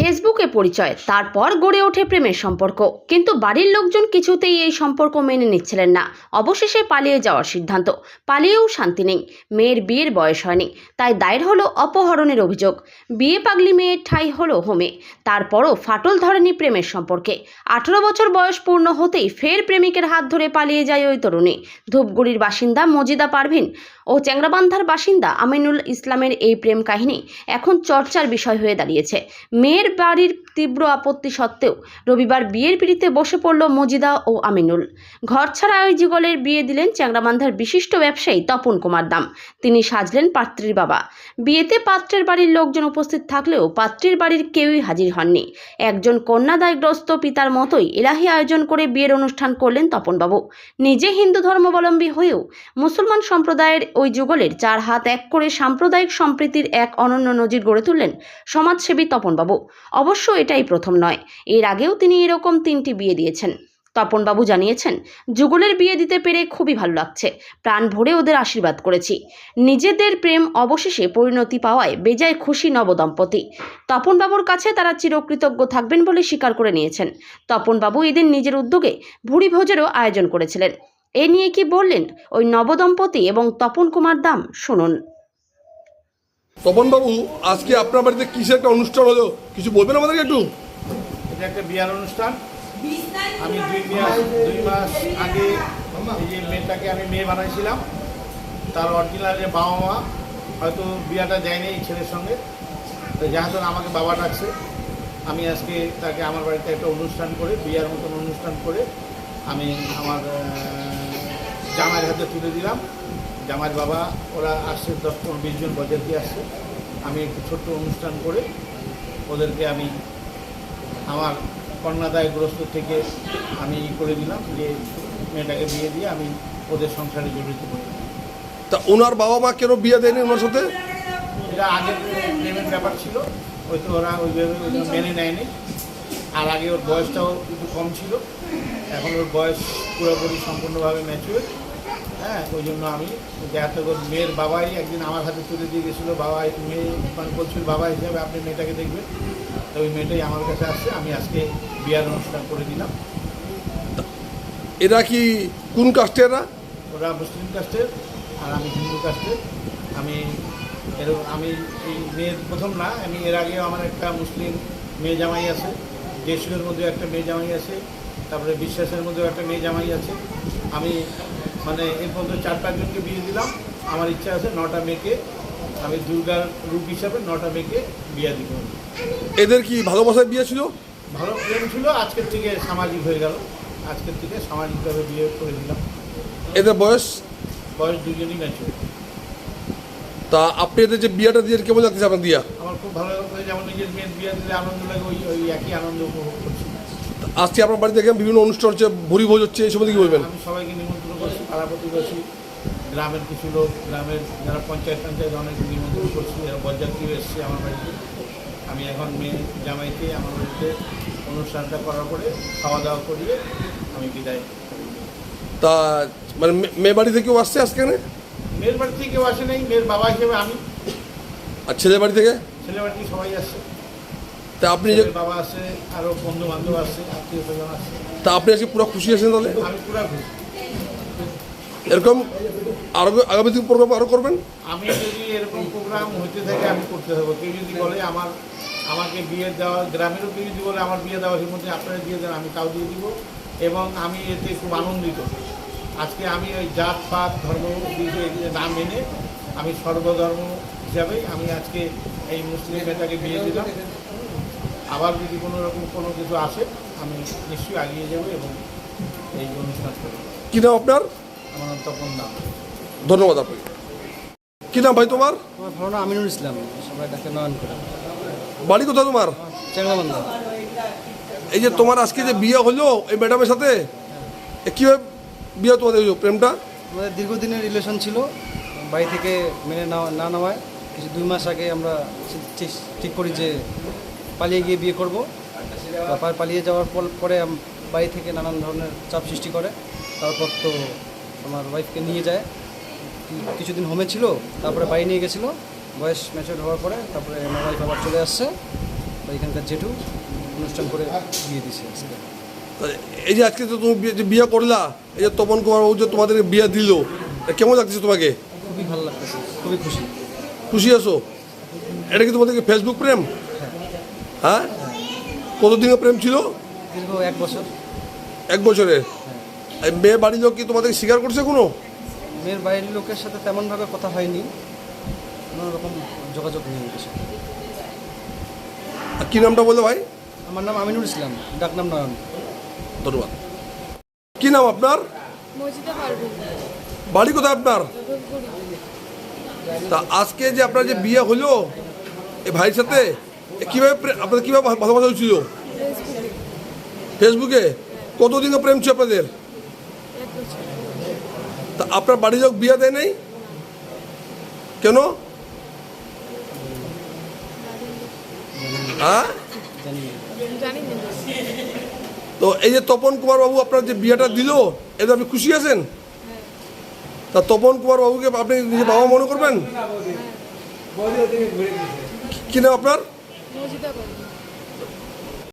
ফেসবুকে পরিচয়, তারপর গড়ে ওঠে প্রেমের সম্পর্ক। কিন্তু বাড়ির লোকজন কিছুতেই এই সম্পর্ক মেনে নিচ্ছিলেন না। অবশেষে পালিয়ে যাওয়ার সিদ্ধান্ত। পালিয়েও শান্তি নেই। মেয়ের বিয়ের বয়স হয়নি, তাই দায়ের হলো অপহরণের অভিযোগ। বিয়ে পাগলি মেয়ের ঠাই হলো হোমে। তারপরও ফাটল ধরেনি প্রেমের সম্পর্কে। আঠারো বছর বয়স পূর্ণ হতেই ফের প্রেমিকের হাত ধরে পালিয়ে যায় ওই তরুণী। ধূপগুড়ির বাসিন্দা মজিদা পারভিন ও চ্যাংরাবান্ধার বাসিন্দা আমিনুল ইসলামের এই প্রেম কাহিনী এখন চর্চার বিষয় হয়ে দাঁড়িয়েছে। মেয়ের বাড়ির তীব্র আপত্তি সত্ত্বেও রবিবার বিয়ের পিড়িতে বসে পড়ল মজিদা ও আমিনুল। ঘর ছাড়া ওই যুগলের বিয়ে দিলেন চ্যাংরাবান্ধার বিশিষ্ট ব্যবসায়ী তপন কুমার দাম। তিনি সাজলেন পাত্রীর বাবা। বিয়েতে পাত্রের বাড়ির লোকজন উপস্থিত থাকলেও পাত্রীর বাড়ির কেউই হাজির হননি। একজন কন্যাদায়গ্রস্ত পিতার মতোই এলাহি আয়োজন করে বিয়ের অনুষ্ঠান করলেন তপনবাবু। নিজে হিন্দু ধর্মাবলম্বী হয়েও মুসলমান সম্প্রদায়ের ওই যুগলের চার হাত এক করে সাম্প্রদায়িক সম্প্রীতির এক অনন্য নজির গড়ে তুললেন সমাজসেবী তপনবাবু। অবশ্য এটাই প্রথম নয়। এর আগেও তিনি এরকম তিনটি বিয়ে দিয়েছেন। তপনবাবু জানিয়েছেন, যুগলের বিয়ে দিতে পেরে খুবই ভালো লাগছে। প্রাণ ভরে ওদের আশীর্বাদ করেছি। নিজেদের প্রেম অবশেষে পরিণতি পাওয়ায় বেজায় খুশি নবদম্পতি। তপনবাবুর কাছে তারা চিরকৃতজ্ঞ থাকবেন বলে স্বীকার করে নিয়েছেন। তপনবাবু এদিন নিজের উদ্যোগে ভুড়ি ভোজেরও আয়োজন করেছিলেন। এ নিয়ে কি বললেন? ওই নবদম্পতি এবং তপন কুমার দাম শুনুন। তপনবাবু আজকে আপনার বাড়িতে কিসের একটা অনুষ্ঠান হলো? কিছু বলবেন আমাদেরকে একটু? এটা একটা বিয়ার অনুষ্ঠান। আমি দুই মাস দুই মাস আগে এই যে মেয়েটাকে আমি মেয়ে বানাইছিলাম তার অরিজিনাল যে বাবা মা হয়তো বিয়াটা দেয়নি এই ছেলের সঙ্গে। তো যাহাতো আমাকে বাবা ডাকছে। আমি আজকে তাকে আমার বাড়িতে একটা অনুষ্ঠান করে বিয়ার মতন অনুষ্ঠান করে আমি আমার জামাইয়ের হাতে তুলে দিলাম। জামাইয়ের বাবা ওরা আসছে দশ পনেরো বিশ জন বজার দিয়ে আসছে। আমি একটু ছোট্ট অনুষ্ঠান করে ওদেরকে আমি আমার কন্যাদায়গ্রস্ত থেকে আমি ই করে দিলাম যে মেয়েটাকে বিয়ে দিয়ে আমি ওদের সংসারে জড়িত করি তা ওনার বাবা মা কেন বিয়ে দেয়নি ওনার সাথে? এটা আগের প্রেমের ব্যাপার ছিল হয়তো ওরা ওইভাবে মেনে নেয়নি। আর আগে ওর বয়সটাও একটু কম ছিল। এখন ওর বয়স পুরোপুরি সম্পূর্ণভাবে ম্যাচুর হ্যাঁ ওই জন্য আমি দেখাতে ওর মেয়ের বাবাই একদিন আমার হাতে তুলে দিয়ে গেছিল বাবা মেয়ে মানে বলছিল বাবা হিসাবে আপনি মেয়েটাকে দেখবেন। তো ওই মেয়েটাই আমার কাছে আসছে আমি আজকে বিয়ার অনুষ্ঠান করে দিলাম। এরা কি কোন কাস্টে এরা? ওরা মুসলিম কাস্টের আর আমি হিন্দু কাস্টের আমি এরকম আমি এই মেয়ের প্রথম না আমি এর আগেও আমার একটা মুসলিম মেয়ে জামাই আছে দেশের মধ্যে একটা মেয়ে জামাই আছে তারপরে বিশ্বাসের মধ্যেও একটা মেয়ে জামাই আছে। আমি মানে এর মধ্যে চার পাঁচজনকে বিয়ে দিলাম। আমার ইচ্ছা আছে নটা মেয়েকে আমি দুর্গার রূপ হিসাবে নটা মেয়েকে বিয়ে দিব। এদের কি ভালোবাসায় বিয়ে ছিল? ভালো প্রেম ছিল আজকের থেকে সামাজিক হয়ে গেল। আজকের থেকে সামাজিকভাবে বিয়ে করে দিলাম। এদের বয়স? বয়স দুজনই ম্যাচুর তা আপনি এদের যে বিয়েটা দিয়ে কেমন লাগতেছে আপনার দিয়া? আমার খুব ভালো লাগে যেমন নিজের মেয়ের বিয়ে দিলে আনন্দ লাগে ওই ওই একই আনন্দ উপভোগ করছি। আজকে আপনার বাড়িতে দেখেন বিভিন্ন অনুষ্ঠান হচ্ছে ভুরি ভোজ হচ্ছে এই সম্বন্ধে কি বলবেন? আমি পাড়া প্রতিবেশী গ্রামের কিছু লোক গ্রামের যারা পঞ্চায়েত পঞ্চায়েত অনেক নিমন্ত্রণ করছি যারা বরযাত্রীও এসছে আমার বাড়িতে। আমি এখন মেয়ে জামাইকে আমার বাড়িতে অনুষ্ঠানটা করার পরে খাওয়া দাওয়া করিয়ে আমি বিদায় তা মানে মেয়ে বাড়ি থেকেও আসছে আজকে? মেয়ের বাড়ি থেকে কেউ আসে নাই মেয়ের বাবা হিসেবে আমি। আর ছেলে বাড়ি থেকে? ছেলে বাড়ি থেকে সবাই আসছে তা আপনি যে বাবা আসছে আরও বন্ধু বান্ধব আত্মীয় স্বজন আসছে তা আপনি আজকে পুরো খুশি আছেন তাহলে? আমি পুরো খুশি। এরকম আরও আগামী দিন প্রোগ্রাম আরও করবেন? আমি যদি এরকম প্রোগ্রাম হইতে থাকে আমি করতে থাকব। কেউ যদি বলে আমার আমাকে বিয়ে দেওয়া গ্রামেরও কেউ যদি বলে আমার বিয়ে দেওয়ার মধ্যে আপনারা দিয়ে দেন আমি তাও দিয়ে দিব। এবং আমি এতে খুব আনন্দিত। আজকে আমি ওই জাত পাত ধর্ম বিষয়ে না মেনে আমি সর্বধর্ম হিসাবে আমি আজকে এই মুসলিম মেয়েটাকে বিয়ে দিলাম। আবার যদি কোনো রকম কোনো কিছু আসে আমি নিশ্চয়ই এগিয়ে যাব এবং এই অনুষ্ঠান করব। কি নাম আপনার? আমার নাম তপন নাম ধন্যবাদ আপনাকে কি নাম ভাই তোমার? আমার ভালো নাম আমিনুল ইসলাম সবাই ডাকে নয়ন করে। বাড়ি কোথায় তোমার? চ্যাংলাবান্ধা এই যে তোমার আজকে যে বিয়ে হলো এই ম্যাডামের সাথে এ কীভাবে বিয়ে তোমাদের হলো প্রেমটা? আমাদের দীর্ঘদিনের রিলেশন ছিল বাড়ি থেকে মেনে নেওয়া না নেওয়ায়। কিছু দুই মাস আগে আমরা ঠিক- ঠিক করি যে পালিয়ে গিয়ে বিয়ে করব। তারপর পালিয়ে যাওয়ার পর- পরে আম- বাড়ি থেকে নানান ধরনের চাপ সৃষ্টি করে। তারপর তো আমার ওয়াইফকে নিয়ে যায়। কিছুদিন হোমে ছিল তারপরে বাড়ি নিয়ে গেছিল। বয়স ম্যাচুর হওয়ার পরে তারপরে আমার ওয়াইফ আবার চলে আসছে। এখানকার জেঠু অনুষ্ঠান করে বিয়ে দিছে আজকে। তা এই যে আজকে তো তুমি বিয়ে- যে বিয়ে করলা এই যে তপন কুমার বাবু যে তোমাদের বিয়ে দিল কেমন লাগতেছে তোমাকে? খুবই ভালো লাগতেছে খুবই খুশি। খুশি আছো? এটা কি তোমাদেরকে ফেসবুক প্রেম? হ্যাঁ? কতদিনের প্রেম ছিল? দীর্ঘ এক বছর। এক বছরের? এই মেয়ে বাড়ির লোক কি তোমাদের স্বীকার করছে কোনো? মেয়ের বাড়ির লোকের সাথে তেমনভাবে কথা হয়নি। কোনো রকম যোগাযোগ নেই ওদের সাথে। আর কি নামটা বলল ভাই? আমার নাম আমিনুল ইসলাম ডাক নাম নয়ন। ধন্যবাদ। কি নাম আপনার? বাড়ি কোথায় আপনার? তা আজকে যে আপনার যে বিয়ে হলো এ ভাইয়ের সাথে এ কীভাবে আপনাদের কীভাবে ভালোবাসা হয়েছিল? ফেসবুকে। কতদিনও প্রেম ছিল আপনাদের? তা আপনার বাড়ির লোক বিয়ে দেয় নেই? কেন? হ্যাঁ? তো এই যে তপন কুমার বাবু আপনার যে বিয়েটা দিল এতে আপনি খুশি আছেন? তা তপন কুমার বাবুকে আপনি নিজে বাবা মনে করবেন? কি নাম আপনার?